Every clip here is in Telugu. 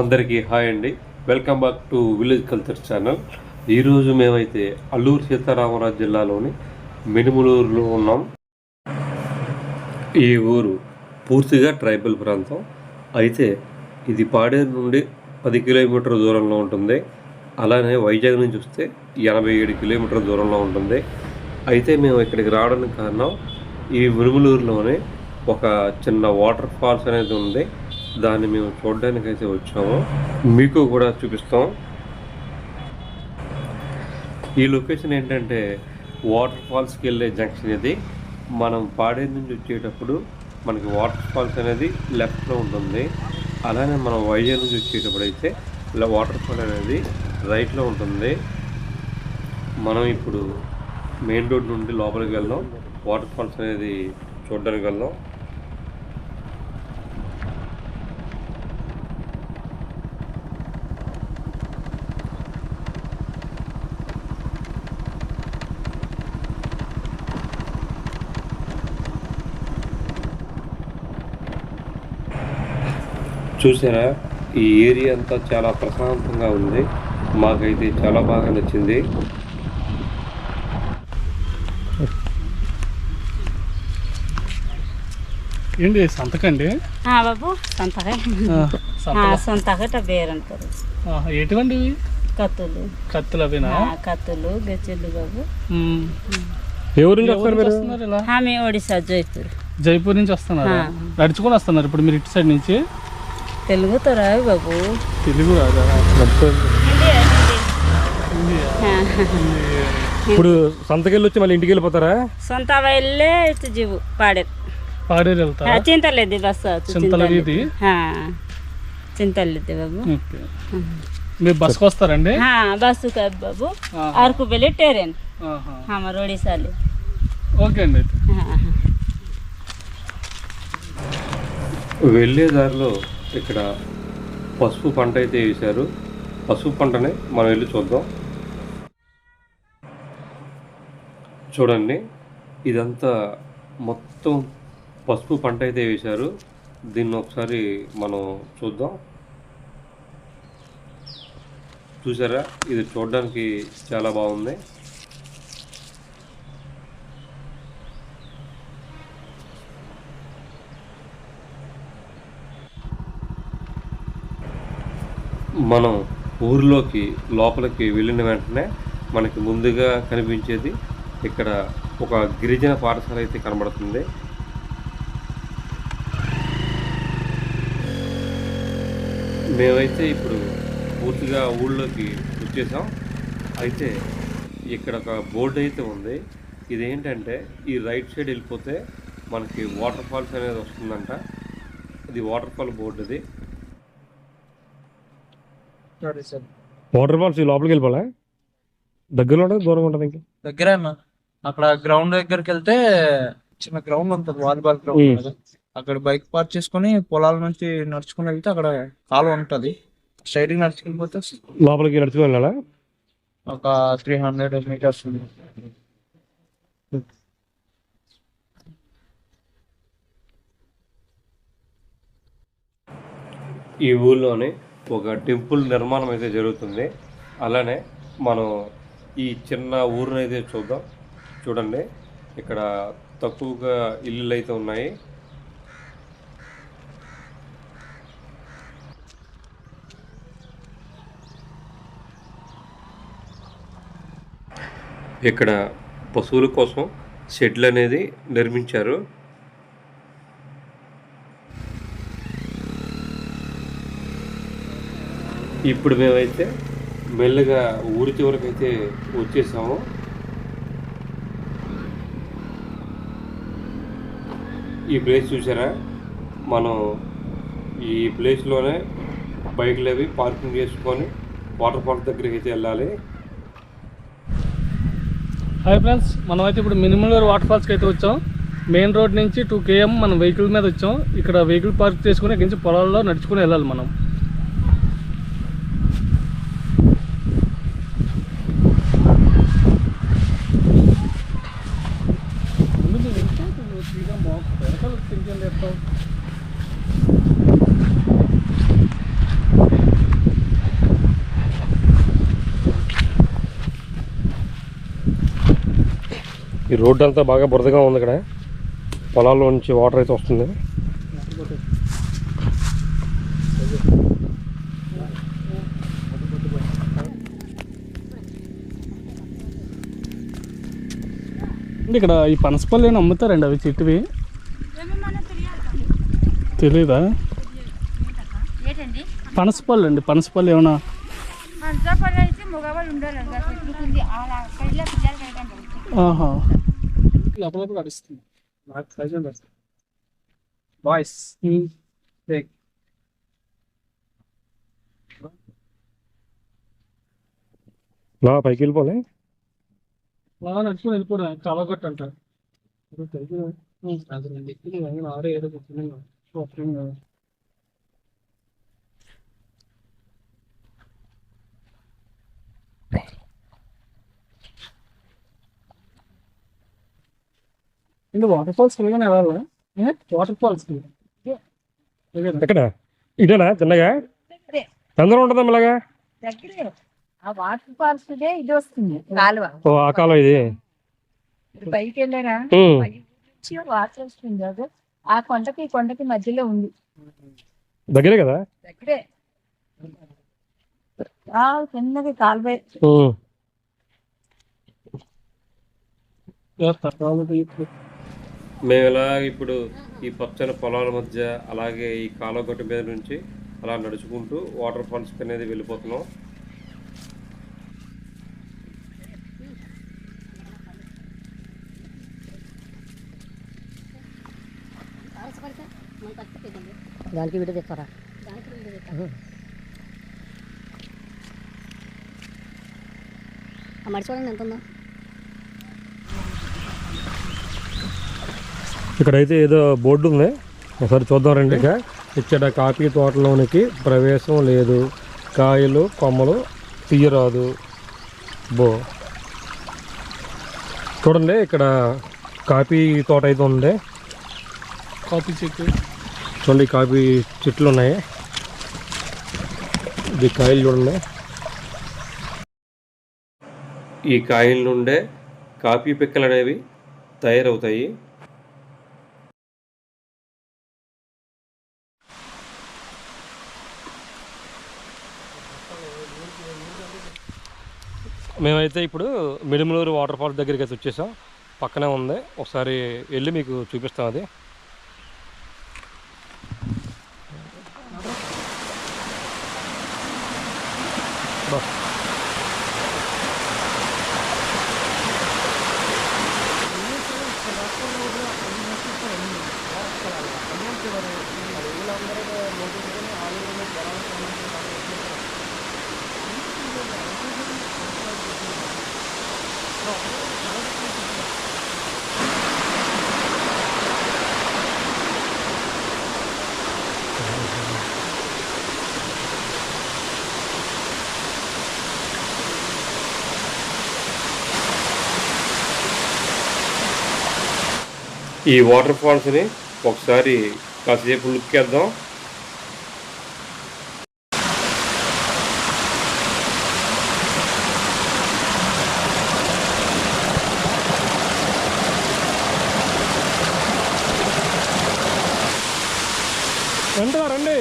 అందరికీ హాయ్ అండి. Welcome back to village culture channel. ఈరోజు మేమైతే అల్లూరు సీతారామరాజు జిల్లాలోని మినుములూరులో ఉన్నాం. ఈ ఊరు పూర్తిగా ట్రైబల్ ప్రాంతం. అయితే ఇది పాడేరు నుండి పది కిలోమీటర్ల దూరంలో ఉంటుంది. అలానే వైజాగ్ నుంచి వస్తే ఎనభై ఏడు కిలోమీటర్ల దూరంలో ఉంటుంది. అయితే మేము ఇక్కడికి రావడానికి కారణం ఈ మినుములూరులోనే ఒక చిన్న వాటర్ ఫాల్స్ అనేది ఉంది. దాన్ని మేము చూడడానికి అయితే వచ్చాము. మీకు కూడా చూపిస్తాం. ఈ లొకేషన్ ఏంటంటే వాటర్ ఫాల్స్కి వెళ్ళే జంక్షన్ ఇది. మనం పాడే నుంచి వచ్చేటప్పుడు మనకి వాటర్ ఫాల్స్ అనేది లెఫ్ట్లో ఉంటుంది. అలానే మనం వైజాగ్ నుంచి వచ్చేటప్పుడు అయితే ఇలా వాటర్ ఫాల్ అనేది రైట్లో ఉంటుంది. మనం ఇప్పుడు మెయిన్ రోడ్ నుండి లోపలికి వెళ్దాం. వాటర్ ఫాల్స్ అనేది చూడడానికి వెళ్దాం. చూసారా? ఈ ఏరియా అంతా చాలా ప్రశాంతంగా ఉంది. మాకైతే చాలా బాగా నచ్చింది. ఏంటి సంతకండి ఆ బాబు సంతకాయ ఆ, సొంతకట బేరంటారు. ఎటువంటివి? కత్తులు. కత్తులు అవినా ఆ, కత్తులు గచ్చెలు బాబు. మ్మ్. ఎవరు ఒడిశా జైపూర్. జైపూర్ నుంచి వస్తున్నారు. నడుచుకొని వస్తున్నారు ఇప్పుడు మీరు ఇటు సైడ్ నుంచి. తెలుగు తో బాబు. తెలుగు రాదా ఇప్పుడు సొంతకెళ్ళి వచ్చి మళ్ళీ ఇంటికి వెళ్ళిపోతారా సొంత వెళ్ళే ఇటు జీవు పాడేరు పాడేరు వెళ్తారా చింతలేదు బస్ చింతలేదు చింతలేదు బాబు. మీరు బస్సుకు వస్తారండి? బస్సు కాదు బాబు. అరకు వెళ్ళి టేరేన్. మరి ఒడిశాలి ఓకే అండి వెళ్ళే దారిలో ఇక్కడ పసుపు పంట అయితే వేశారు. పసుపు పంటని మనం వెళ్ళి చూద్దాం. చూడండి ఇదంతా మొత్తం పసుపు పంట అయితే వేశారు. దీన్ని ఒకసారి మనం చూద్దాం. చూసారా? ఇది చూడడానికి చాలా బాగుంది. మనం ఊరిలోకి లోపలికి వెళ్ళిన వెంటనే మనకి ముందుగా కనిపించేది ఇక్కడ ఒక గిరిజన పాఠశాల అయితే కనబడుతుంది. మేమైతే ఇప్పుడు పూర్తిగా ఊళ్ళోకి వచ్చేసాం. అయితే ఇక్కడ ఒక బోర్డు అయితే ఉంది. ఇదేంటంటే ఈ రైట్ సైడ్ వెళ్ళిపోతే మనకి వాటర్ ఫాల్స్ అనేది వస్తుందంట. ఇది వాటర్ ఫాల్ బోర్డు ఇది. వాటర్ ఫాల్స్ లోపలికి వెళ్ళిపోలే? దగ్గరలో ఉంటుంది? దూరంగా ఉంటుంది ఇంకా? దగ్గరే అన్న. అక్కడ గ్రౌండ్ దగ్గరికి వెళ్తే చిన్న గ్రౌండ్ ఉంటుంది వాలీబాల్ గ్రౌండ్. అక్కడ బైక్ పార్క్ చేసుకొని పొలాల నుంచి నడుచుకుని వెళ్తే అక్కడ కాలువ ఉంటది. స్ట్రైట్గా నడుచుకెళ్ళిపోతే లోపలికి నడుచుకొని వెళ్ళాలా? ఒక త్రీ హండ్రెడ్ మీటర్స్ ఉంది. ఈ ఊళ్ళోనే ఒక టెంపుల్ నిర్మాణం అయితే జరుగుతుంది. అలానే మనం ఈ చిన్న ఊరిని అయితే చూద్దాం. చూడండి ఇక్కడ తక్కువగా ఇల్లులు అయితే ఉన్నాయి. ఇక్కడ పశువుల కోసం షెడ్లు అనేది నిర్మించారు. ఇప్పుడు మేమైతే మెల్లగా ఊరి చివరకు అయితే వచ్చేసాము. ఈ ప్లేస్ చూసారా మనం ఈ ప్లేస్లోనే బైక్లు అవి పార్కింగ్ చేసుకొని వాటర్ ఫాల్స్ దగ్గరికి అయితే వెళ్ళాలి. హాయ్ ఫ్రెండ్స్ మనమైతే ఇప్పుడు మినిమల్ వాటర్ ఫాల్స్కి అయితే వచ్చాం. మెయిన్ రోడ్ నుంచి టూ కేఎం మనం వెహికల్ మీద వచ్చాం. ఇక్కడ వెహికల్ పార్క్ చేసుకుని ఇక్కడి నుంచి పొలాల్లో నడుచుకుని వెళ్ళాలి మనం ముందు నువ్వు వెళ్తే నువ్వు ఫ్రీగా మోక వెనకాల తిరిగి వెళ్ళేస్తావు ఈ రోడ్డు అంతా బాగా బురదగా ఉంది ఇక్కడ. పొలాల్లో నుంచి వాటర్ అయితే వస్తుంది. అంటే ఇక్కడ ఈ పనసపల్లి ఏమైనా అమ్ముతారండి అవి చెట్టువి. తెలీదా? ఏంటండి? పనసపల్లి అండి పనసపల్లి ఏమైనా మంచపల్లి అయితే మగవాళ్ళు ఉండాలి కదా చెట్లుకుంది అలా కడిలో పిల్లలు కడగండి ఆహా లోపల నడుస్తుంది బాయ్స్ నా పైకి వెళ్ళిపోలే బాగా నడుచుకుని వెళ్ళిపోవడం కలగొట్టు అంటారు ఆరు ఏడు ఇంకా వాటర్ ఫాల్స్ వెళ్ళగానే వెళ్ళాలా? వాటర్ ఫాల్స్ ఎక్కడ? ఇదేనా చిన్నగా? తొందర ఉంటుందా ఇలాగా దగ్గరే. ఆ వాటర్ ఫాల్స్ ఇది వస్తుంది. కాలువ. ఓ ఆ కాలం ఇది. పైకి వెళ్ళారా వాటర్ వస్తుంది అదే ఆ కొండకి కొండకి మధ్యలో ఉంది. దగ్గరే కదా? దగ్గరే. ఆ చిన్నది కాలువ. ఉమ్. మేము ఇలా ఇప్పుడు ఈ పచ్చని పొలాల మధ్య అలాగే ఈ కాలగొట్టు మీద నుంచి అలా నడుచుకుంటూ వాటర్ ఫాల్స్ అనేది వెళ్ళిపోతున్నాం. దానికి వీడియో తెస్తారా? ఆ ఎంత ఉందో ఇక్కడైతే ఏదో బోర్డు ఉంది. ఒకసారి చూద్దాం రండి. ఇక ఇచ్చట కాఫీ తోటలోనికి ప్రవేశం లేదు. కాయలు కొమ్మలు తీయరాదు. బో. చూడండి ఇక్కడ కాఫీ తోట అయితే ఉంది. కాఫీ చెట్టు. చూడండి కాఫీ చెట్లు ఉన్నాయి. ఇది కాయలు చూడండి. ఈ కాయల నుండే కాఫీ పిక్కలు అనేవి తయారవుతాయి. మేమైతే ఇప్పుడు మిడిమలూరు వాటర్ ఫాల్స్ దగ్గరికి అయితే వచ్చేసాం. పక్కనే ఉంది. ఒకసారి వెళ్ళి మీకు చూపిస్తాం అది. బా. ఈ వాటర్ ఫాల్స్ని ఒకసారి కాసేపు లుక్ వేద్దాం రండి రండి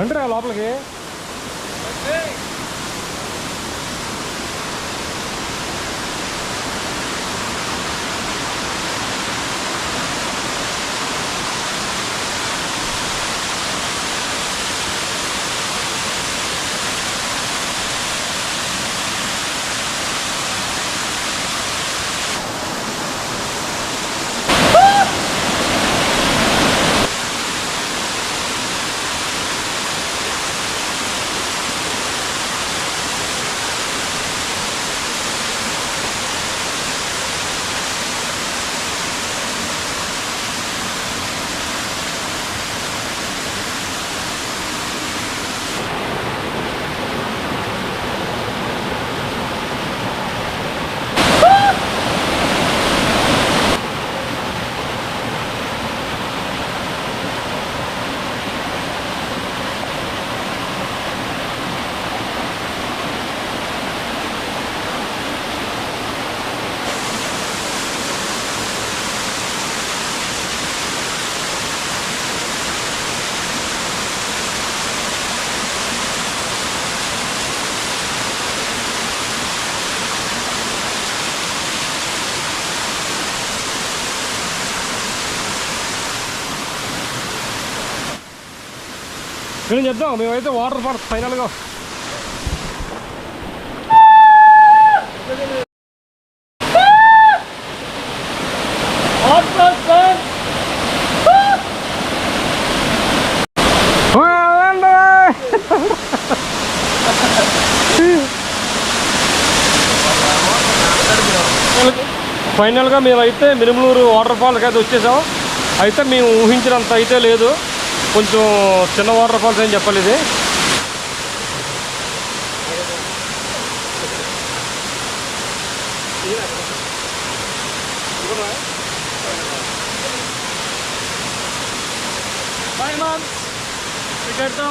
రండి రా లోపలికి. నేను చెప్దాం మేమైతే వాటర్ ఫాల్స్ ఫైనల్గా ఫైనల్గా మేమైతే మిరుమలూరు వాటర్ ఫాల్కి అయితే వచ్చేసాం. అయితే మేము ఊహించినంత అయితే లేదు. కొంచెం చిన్న వాటర్ ఫాల్స్ ఏం చెప్పాలి ఇది?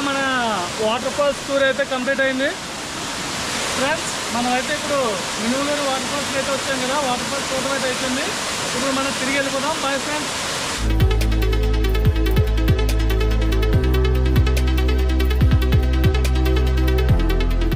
మన వాటర్ ఫాల్స్ టూర్ అయితే కంప్లీట్ అయింది. ఫ్రెండ్స్ మనమైతే ఇప్పుడు మినుగులూరు వాటర్ ఫాల్స్కి అయితే వచ్చాం కదా. వాటర్ ఫాల్స్ చూడడం అయితే అయిపోయింది. ఇప్పుడు మనం తిరిగి వెళ్ళిపోదాం. Bye friends